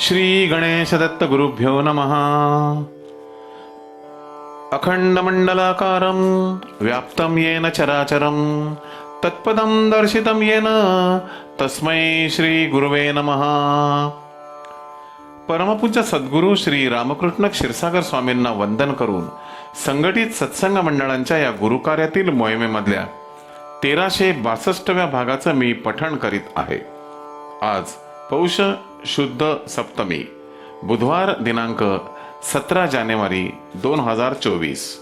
श्री गणेश दत्त गुरुभ्यो नमः। अखंडमंडलाकारं व्याप्तं येन चराचरं तत्पदं दर्शितं येन तस्मै श्री गुरुवे नमः। परमपूज्य सद्गुरू श्री रामकृष्ण क्षीरसागर स्वामींना वंदन करून संघटित सत्संग मंडळांच्या या गुरुकार्यातील मोहिमेमधल्या तेराशे बासष्टव्या भागाचं मी पठण करीत आहे. आज पौष शुद्ध सप्तमी बुधवार दिनांक सतरा जानेवारी दोन हजार चोवीस.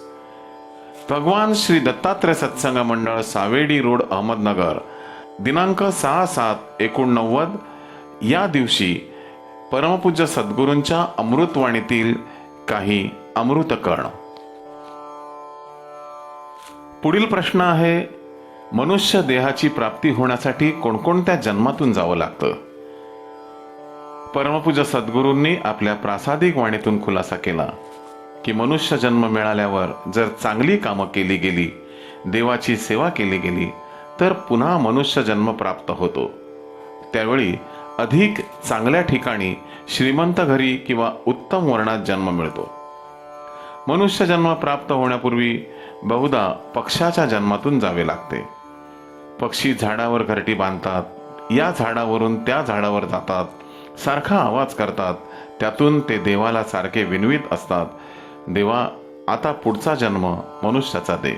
भगवान श्री दत्तात्रय सत्संग मंडळ सावेडी रोड अहमदनगर दिनांक सहा सात एकोणनव्वद या दिवशी परमपूज्य सद्गुरूंच्या अमृतवाणीतील काही अमृतकर्ण पुढील प्रश्न आहे मनुष्य देहाची प्राप्ती होण्यासाठी कोणकोणत्या जन्मातून जावं लागतं? परमपूज्य सद्गुरूंनी आपल्या प्रासादिक वाणीतून खुलासा केला की मनुष्य जन्म मिळाल्यावर जर चांगली कामं केली गेली देवाची सेवा केली गेली तर पुन्हा मनुष्य जन्म प्राप्त होतो. त्यावेळी अधिक चांगल्या ठिकाणी श्रीमंत घरी किंवा उत्तम वर्णात जन्म मिळतो. मनुष्य जन्म प्राप्त होण्यापूर्वी बहुधा पक्षाच्या जन्मातून जावे लागते. पक्षी झाडावर घरटी बांधतात या झाडावरून त्या झाडावर जातात सारखा आवाज करतात. त्यातून ते देवाला सारखे विनवीत असतात. देवा आता पुढचा जन्म मनुष्याचा दे.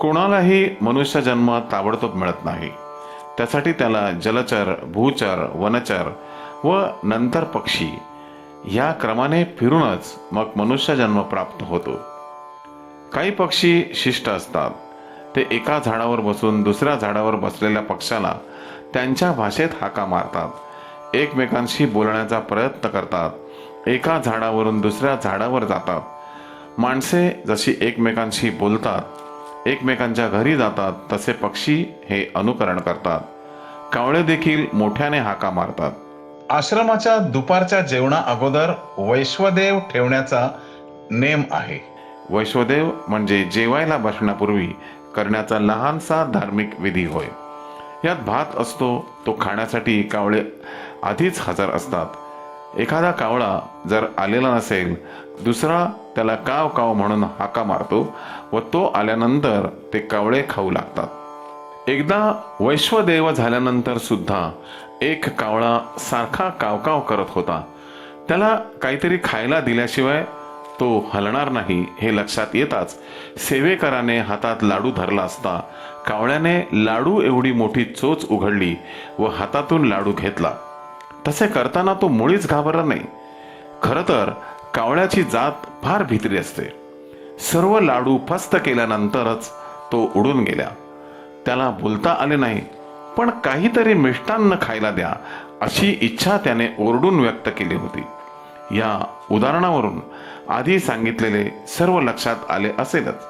कोणालाही मनुष्य जन्म ताबडतोब मिळत नाही. त्यासाठी त्याला जलचर भूचर वनचर व नंतर पक्षी या क्रमाने फिरूनच मग मनुष्य जन्म प्राप्त होतो. काही पक्षी शिष्ट असतात. ते एका झाडावर बसून दुसऱ्या झाडावर बसलेल्या पक्षाला त्यांच्या भाषेत हाका मारतात. एकमेकांशी बोलण्याचा प्रयत्न करतात. एका झाडावरून दुसऱ्या झाडावर जातात. माणसे जशी एकमेकांशी बोलतात एकमेकांच्या घरी जातात तसे पक्षी हे अनुकरण करतात. कावळे देखील मोठ्याने हाका मारतात. आश्रमाच्या दुपारच्या जेवणा अगोदर वैश्वदेव ठेवण्याचा नेम आहे. वैश्वदेव म्हणजे जेवायला बसण्यापूर्वी करण्याचा लहानसा धार्मिक विधी होय. यात भात असतो तो खाण्यासाठी कावळे आधीच हजर असतात. एखादा कावळा जर आलेला नसेल दुसरा त्याला काव काव म्हणून हाका मारतो व तो आल्यानंतर ते कावळे खाऊ लागतात. एकदा वैश्वदेव झाल्यानंतर सुद्धा एक कावळा सारखा कावकाव करत होता. त्याला काहीतरी खायला दिल्याशिवाय तो हलणार नाही हे लक्षात येताच सेवेकराने हातात लाडू धरला असता कावळ्याने लाडू एवढी मोठी चोच उघडली व हातातून लाडू घेतला. तसे करताना तो मुळीच घाबरला नाही. खर तर कावळ्याची जात फार भित्री असते. सर्व लाडू फस्त केल्यानंतरच तो उडून गेल्या त्याला बोलता आले नाही पण काहीतरी मिष्टान्न खायला द्या अशी इच्छा त्याने ओरडून व्यक्त केली होती. या उदाहरणावरून आधी सांगितलेले सर्व लक्षात आले असेलच.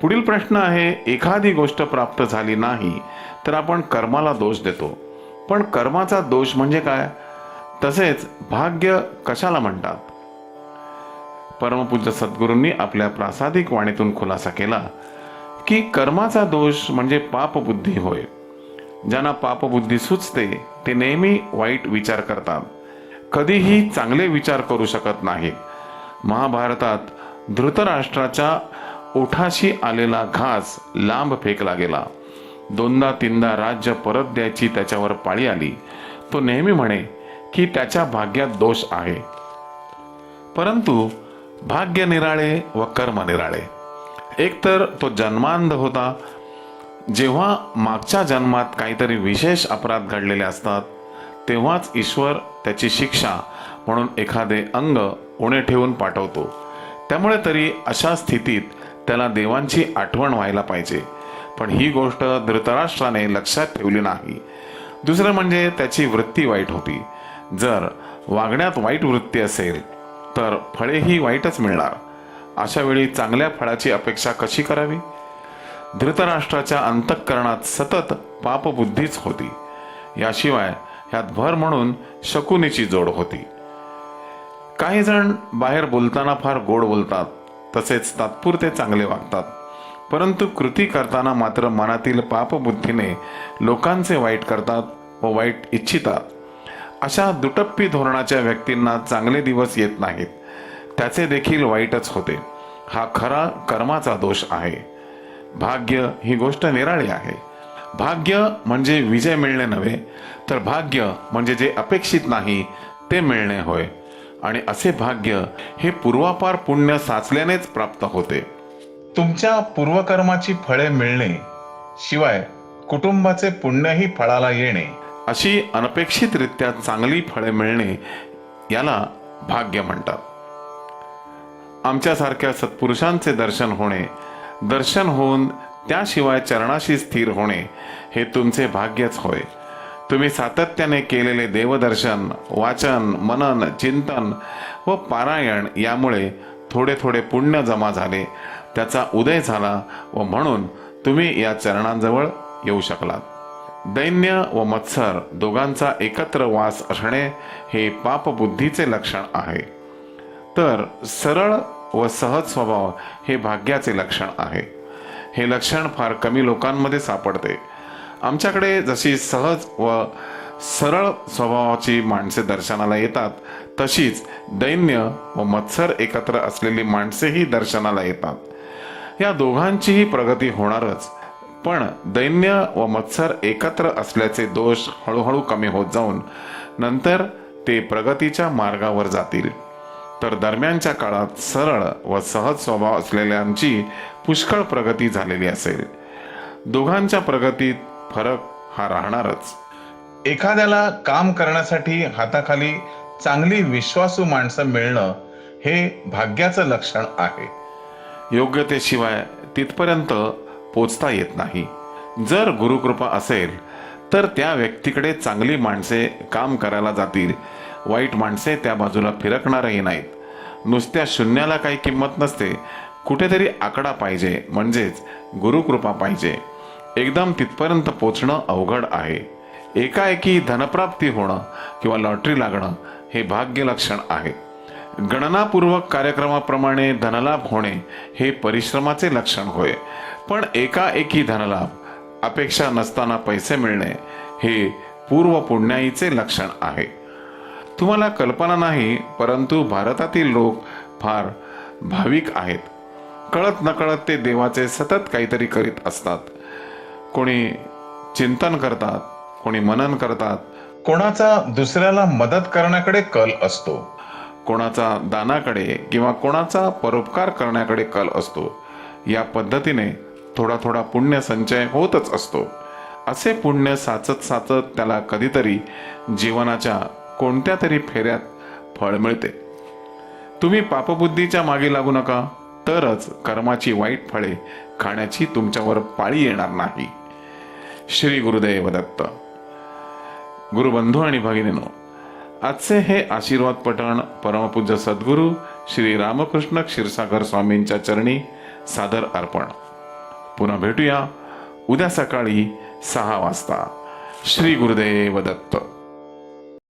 पुढील प्रश्न आहे एखादी गोष्ट प्राप्त झाली नाही तर आपण कर्माला दोष देतो. पण कर्माचा दोष म्हणजे काय? तसेच भाग्य कशाला म्हणतात? परमपूज्य सद्गुरूंनी आपल्या प्रासादिक वाणीतून खुलासा केला की कर्माचा दोष म्हणजे पापबुद्धी होय. ज्यांना पापबुद्धी सुचते ते नेहमी वाईट विचार करतात. कधीही चांगले विचार करू शकत नाही. महाभारतात धृतराष्ट्राच्या ओठाशी आलेला घास लांब फेकला गेला. दोनदा तीनदा राज्य परत द्यायची त्याच्यावर पाळी आली. तो नेहमी म्हणे की त्याच्या भाग्यात दोष आहे. परंतु भाग्य निराळे व कर्म निराळे. एकतर तो जन्मांध होता. जेव्हा मागच्या जन्मात काहीतरी विशेष अपराध घडलेले असतात तेव्हाच ईश्वर त्याची शिक्षा म्हणून एखादे अंग उणे ठेवून पाठवतो. त्यामुळे तरी अशा स्थितीत त्याला देवांची आठवण व्हायला पाहिजे. पण ही गोष्ट धृतराष्ट्राने लक्षात ठेवली नाही. दुसरं म्हणजे त्याची वृत्ती वाईट होती. जर वागण्यात वाईट वृत्ती असेल तर फळेही वाईटच मिळणार. अशा वेळी चांगल्या फळाची अपेक्षा कशी करावी? धृतराष्ट्राच्या अंतःकरणात सतत पापबुद्धीच होती. याशिवाय ह्यात भर म्हणून शकुनीची जोड होती. काही जण बाहेर बोलताना फार गोड बोलतात तसेच तात्पुरते चांगले वागतात. परंतु कृती करताना मात्र मनातील पापबुद्धीने लोकांचे वाईट करतात व वाईट इच्छितात. अशा दुटप्पी धोरणाच्या व्यक्तींना चांगले दिवस येत नाहीत. त्याचे देखील वाईटच होते. हा खरा कर्माचा दोष आहे. भाग्य ही गोष्ट निराळी आहे. भाग्य म्हणजे विजय मिळणे नव्हे तर भाग्य म्हणजे जे अपेक्षित नाही ते मिळणे होय. आणि असे भाग्य हे पूर्वापार पुण्य साचल्यानेच प्राप्त होते. तुमच्या पूर्वकर्माची फळे मिळणे शिवाय कुटुंबाचे पुण्यही फळाला येणे. अशी अनपेक्षितरित्या चांगली फळे मिळणे याला भाग्य म्हणतात. आमच्यासारख्या सत्पुरुषांचे दर्शन होणे दर्शन होऊन त्याशिवाय चरणाशी स्थिर होणे हे तुमचे भाग्यच होय. तुम्ही सातत्याने केलेले देवदर्शन वाचन मनन चिंतन व पारायण यामुळे थोडे थोडे पुण्य जमा झाले. त्याचा उदय झाला व म्हणून तुम्ही या चरणांजवळ येऊ शकलात. दैन्य व मत्सर दोघांचा एकत्र वास असणे हे पापबुद्धीचे लक्षण आहे. तर सरळ व सहज स्वभाव हे भाग्याचे लक्षण आहे. हे लक्षण फार कमी लोकांमध्ये सापडते. आमच्याकडे जशी सहज व सरळ स्वभावाची माणसे दर्शनाला येतात तशीच दैन्य व मत्सर एकत्र असलेली माणसेही दर्शनाला येतात. या दोघांचीही प्रगती होणारच पण दैन्य व मत्सर एकत्र असल्याचे दोष हळूहळू कमी होत जाऊन नंतर ते प्रगतीच्या मार्गावर जातील. तर दरम्यानच्या काळात सरळ व सहज स्वभाव असलेल्यांची पुष्कळ प्रगती झालेली असेल. दोघांच्या प्रगतीत फरक हा राहणारच. एखाद्याला काम करण्यासाठी हाताखाली चांगली विश्वासू माणसं मिळणं हे भाग्याचं लक्षण आहे. योग्यतेशिवाय तिथपर्यंत पोचता येत नाही. जर गुरुकृपा असेल तर त्या व्यक्तीकडे चांगली माणसे काम करायला जातील. वाईट माणसे त्या बाजूला फिरकणारही नाहीत. नुसत्या शून्याला काही किंमत नसते. कुठेतरी आकडा पाहिजे म्हणजेच गुरुकृपा पाहिजे. एकदम तिथपर्यंत पोचणं अवघड आहे. एकाएकी धनप्राप्ती होणं किंवा लॉटरी लागणं हे भाग्य लक्षण आहे. गणनापूर्वक कार्यक्रमाप्रमाणे धनलाभ होणे हे परिश्रमाचे लक्षण होय. पण एकाएकी धनलाभ अपेक्षा नसताना पैसे मिळणे हे पूर्व पुण्याईचे लक्षण आहे. तुम्हाला कल्पना नाही परंतु भारतातील लोक फार भाविक आहेत. कळत नकळत ते देवाचे सतत काहीतरी करीत असतात. कोणी चिंतन करतात कोणी मनन करतात. कोणाचा दुसऱ्याला मदत करण्याकडे कल असतो. कोणाचा दानाकडे किंवा कोणाचा परोपकार करण्याकडे कल असतो. या पद्धतीने थोडा थोडा पुण्य संचय होतच असतो. असे पुण्य साचत साचत त्याला कधीतरी जीवनाच्या कोणत्या तरी फेऱ्यात फळ मिळते. तुम्ही पापबुद्धीच्या मागे लागू नका तरच कर्माची वाईट फळे खाण्याची तुमच्यावर पाळी येणार नाही. श्री गुरुदेव दत्त गुरुबंधू आणि भगिनीनो आजचे हे आशीर्वाद पठण परमपूज्य सद्गुरू श्री रामकृष्ण क्षीरसागर स्वामींच्या चरणी सादर अर्पण पुन्हा भेटूया उद्या सकाळी सहा वाजता श्री गुरुदेव दत्त